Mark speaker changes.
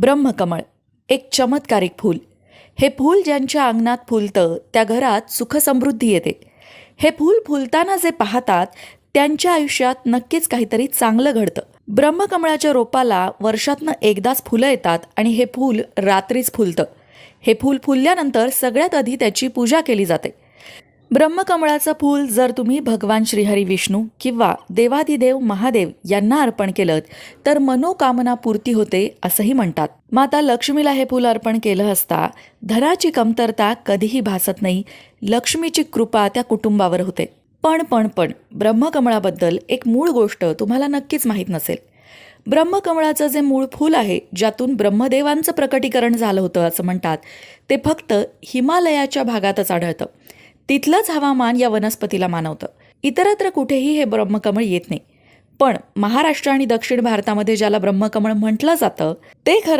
Speaker 1: ब्रह्मकमळ एक चमत्कारिक फूल. हे फूल ज्यांच्या अंगणात फुलतं त्या घरात सुखसमृद्धी येते. हे फूल फुलताना जे पाहतात त्यांच्या आयुष्यात नक्कीच काहीतरी चांगलं घडतं. ब्रह्मकमळाच्या रोपाला वर्षातनं एकदाच फुलं येतात आणि हे फूल रात्रीच फुलतं. हे फूल फुलल्यानंतर सगळ्यात आधी त्याची पूजा केली जाते. ब्रह्मकमळाचं फूल जर तुम्ही भगवान श्रीहरी विष्णू किंवा देवादिदेव महादेव यांना अर्पण केलं तर मनोकामना पूर्ती होते असंही म्हणतात. माता लक्ष्मीला हे फूल अर्पण केलं असता धनाची कमतरता कधीही भासत नाही लक्ष्मीची कृपा त्या कुटुंबावर होते. पण पण पण ब्रह्मकमळाबद्दल एक मूळ गोष्ट तुम्हाला नक्कीच माहीत नसेल. ब्रह्मकमळाचं जे मूळ फूल आहे ज्यातून ब्रह्मदेवांचं प्रकटीकरण झालं होतं असं म्हणतात ते फक्त हिमालयाच्या भागातच आढळतं. तिथलंच हवामान या वनस्पतीला मानवतं. इतरत्र कुठेही हे ब्रह्मकमळ येत नाही. पण महाराष्ट्र आणि दक्षिण भारतामध्ये ज्याला ब्रह्मकमळ म्हटलं जातं ते खरं